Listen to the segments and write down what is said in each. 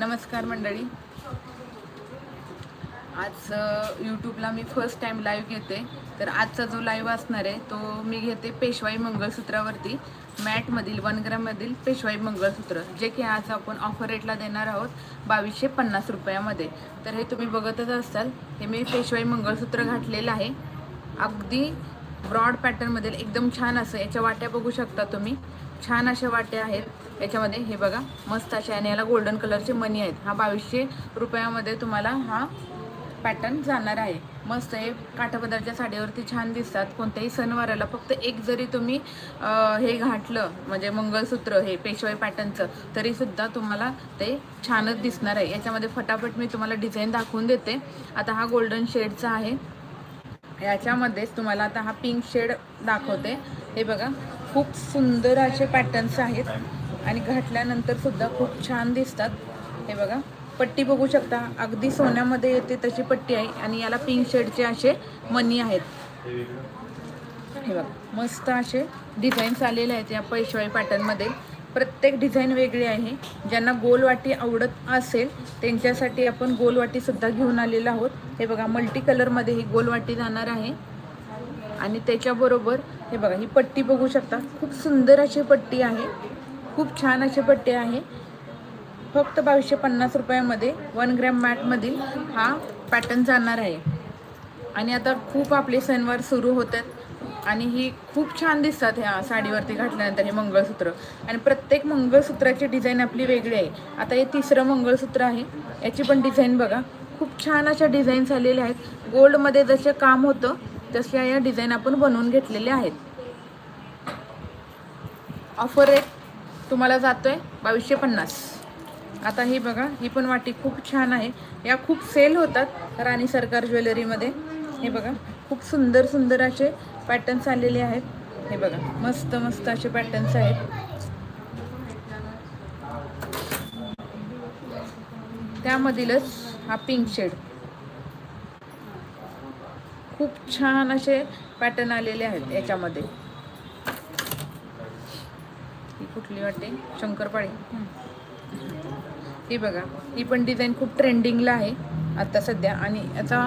नमस्कार मंडळी. आज यूट्यूबला मी फर्स्ट टाइम लाईव्ह घेते. तर आजचा जो लाईव्ह असणार आहे तो मी घेते पेशवाई मंगळसूत्रावरती. मॅटमधील वन ग्राममधील पेशवाई मंगळसूत्र जे की आज आपण ऑफर रेटला देणार आहोत बावीसशे पन्नास रुपयामध्ये. तर हे तुम्ही बघतच असाल हे मी पेशवाई मंगळसूत्र घातलेलं आहे. अगदी ब्रॉड पॅटर्नमधील एकदम छान असं याच्या वाट्या बघू शकता तुम्ही. छान अशा वाट्या आहेत. याच्यामध्ये हे बघा मस्त अशा आणि याला गोल्डन कलरचे मनी आहेत. हा बावीसशे रुपयामध्ये तुम्हाला हा पॅटर्न जाणार आहे. मस्त हे काठापदरच्या साडीवरती छान दिसतात. कोणत्याही सणवाराला फक्त एक जरी तुम्ही हे घातलं म्हणजे मंगळसूत्र हे पेशवाई पॅटर्नचं तरी सुद्धा तुम्हाला ते छानच दिसणार आहे. याच्यामध्ये फटाफट मी तुम्हाला डिझाईन दाखवून देते. आता हा गोल्डन शेडचा आहे. याच्यामध्येच तुम्हाला आता हा पिंक शेड दाखवते. हे बघा खूप सुंदर असे पॅटर्न्स आहेत. आणि घातल्यानंतर सुद्धा खूप छान दिसतात. हे बघा पट्टी बघू शकता. अगदी सोन्यामध्ये येते तशी पट्टी आहे. आणि याला पिंक शेडचे असे मनी आहेत. हे बघा मस्त असे डिझाईन्स आलेले आहेत या पैशवाई पॅटर्नमध्ये प्रत्येक डिझाईन वेगळी आहे. ज्यांना गोलवाटी आवडत असेल त्यांच्यासाठी आपण गोलवाटी सुद्धा घेऊन आलेलो आहोत. हे बघा मल्टी कलरमध्ये ही गोलवाटी जाणार आहे. आणि त्याच्याबरोबर हे बघा ही पट्टी बघू शकता. खूप सुंदर अशी पट्टी आहे. खूप छान अशी पट्टी आहे. फक्त बावीसशे पन्नास रुपयामध्ये वन ग्रॅम मॅटमधील हा पॅटर्न जाणार आहे. आणि आता खूप आपले सणवार सुरू होतात. आणि ही खूप छान दिसतात ह्या साडीवरती घातल्यानंतर हे मंगळसूत्र. आणि प्रत्येक मंगळसूत्राची डिझाईन आपली वेगळी आहे. आता हे तिसरं मंगळसूत्र आहे. याची पण डिझाईन बघा. खूप छान अशा डिझाईन्स आलेल्या आहेत. गोल्डमध्ये जसे काम होतं तशा या डिझाईन आपण बनवून घेतलेल्या आहेत. ऑफर रेट तुम्हाला जातोय. बावीसशे पन्नास. आता ही बघा ही पण वाटी खूप छान आहे. या खूप सेल होतात राणी सरकार ज्वेलरीमध्ये. हे बघा खूप सुंदर सुंदर असे पॅटर्न्स आलेले आहेत. हे बघा मस्त मस्त असे पॅटर्न्स आहेत. त्यामधीलच हा पिंक शेड खूप छान असे पॅटर्न आलेले आहेत याच्यामध्ये. ही कुठली वाटते शंकरपाळी. ही. बघा ही पण डिझाईन खूप ट्रेंडिंगला आहे. आता सध्या. आणि याचा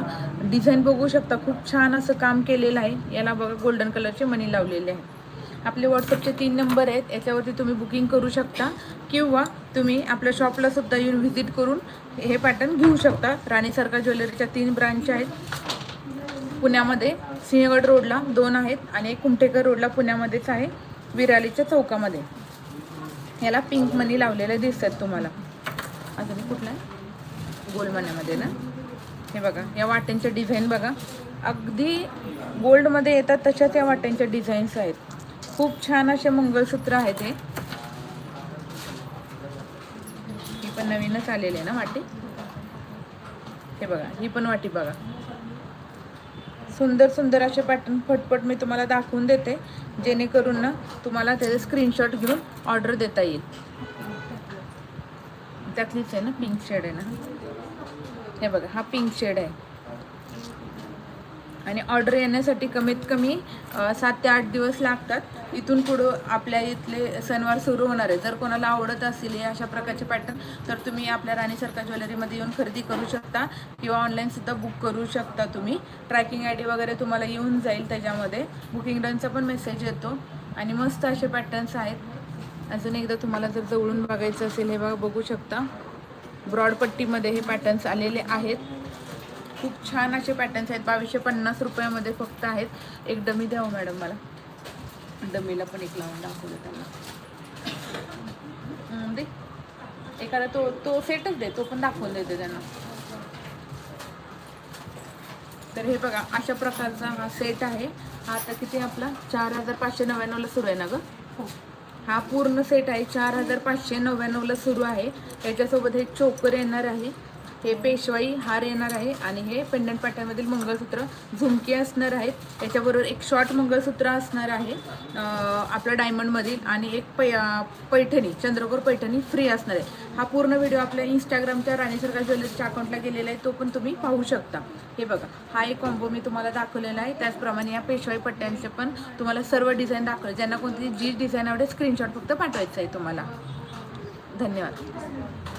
डिझाईन बघू शकता खूप छान असं काम केलेलं आहे. याला बघा गोल्डन कलरचे मनी लावलेले आहे आपले व्हॉट्सअपचे तीन नंबर आहेत. याच्यावरती तुम्ही बुकिंग करू शकता. किंवा तुम्ही आपल्या शॉपला सुद्धा येऊन व्हिजिट करून हे पॅटर्न घेऊ शकता. राणी सरकार ज्वेलरीच्या तीन ब्रांच आहेत. पुण्यामध्ये सिंहगड रोडला दोन आहेत आणि एक कुमठेकर रोडला पुण्यामध्येच आहे विरालीच्या चौकामध्ये. याला पिंक मनी लावलेले दिसतात तुम्हाला. अजून कुठला आहे? गोलमण्यामध्ये ना? हे बघा या वाट्यांच्या डिझाईन बघा. अगदी गोल्डमध्ये येतात तशाच या वाट्यांच्या डिझाईन्स आहेत. खूप छान असे मंगळसूत्र आहेत हे. ही पण नवीनच आलेली आहे ना वाटी? हे बघा ही पण वाटी बघा. सुंदर सुंदर असे पॅटर्न फटफट मी तुम्हाला दाखवून देते. जेणेकरून ना तुम्हाला त्याचे स्क्रीनशॉट घेऊन ऑर्डर देता येईल. त्यातलीच आहे ना पिंक शेड आहे ना? हे बघा हा पिंक शेड आहे. आणि ऑर्डर येण्यासाठी कमीत कमी सात ते आठ दिवस लागतात. इथून पुढं आपल्या इथले सणवार सुरू होणार आहे. जर कोणाला आवडत असेल हे अशा प्रकारचे पॅटर्न तर तुम्ही आपल्या राणी सरकार ज्वेलरीमध्ये येऊन खरेदी करू शकता किंवा ऑनलाईनसुद्धा बुक करू शकता तुम्ही. ट्रॅकिंग आय डी वगैरे तुम्हाला येऊन जाईल त्याच्यामध्ये. बुकिंग डनचा पण मेसेज येतो. आणि मस्त असे पॅटर्न्स आहेत. अजून एकदा तुम्हाला जर जवळून बघायचं असेल हे बघा बघू शकता. ब्रॉडपट्टीमध्ये हे पॅटर्न्स आलेले आहेत. खूप छान असे पॅटर्न्स आहेत. बावीसशे पन्नास रुपयामध्ये फक्त आहेत. एक डमी द्या हो मॅडम मला. डमीला पण एक लावून दाखवलं त्यांना. दे. एखादा तो तो सेटच दे. तो पण दाखवून देते त्यांना. तर हे बघा अशा प्रकारचा हा सेट आहे. हा आता किती आपला? चार हजार पाचशे नव्याण्णवला सुरू आहे ना गं? हा. हा पूर्ण सेट आहे. चार हजार पाचशे नव्याण्णवला सुरू आहे. त्याच्यासोबत हे चोकर येणार आहे. हे पेशवाई हार येणार आहे आणि हे पेंडंट पाट्यामधील मंगळसूत्र झुमके असणार आहेत. त्याच्याबरोबर एक शॉर्ट मंगळसूत्र असणार आहे. आपल्या डायमंडमधील आणि एक पै पैठणी चंद्रकोर पैठणी फ्री असणार आहे. हा पूर्ण व्हिडिओ आपल्या इंस्टाग्रामच्या राणी सरकार ज्वेलरीच्या अकाउंटला गेलेला आहे. तो पण तुम्ही पाहू शकता. हे बघा हा एक कॉम्बो मी तुम्हाला दाखवलेला आहे. त्याचप्रमाणे या पेशवाई पट्ट्यांचे पण तुम्हाला सर्व डिझाईन दाखवले. ज्यांना कोणती जी डिझाईन आवडेल स्क्रीनशॉट फक्त पाठवायचं आहे तुम्हाला. धन्यवाद.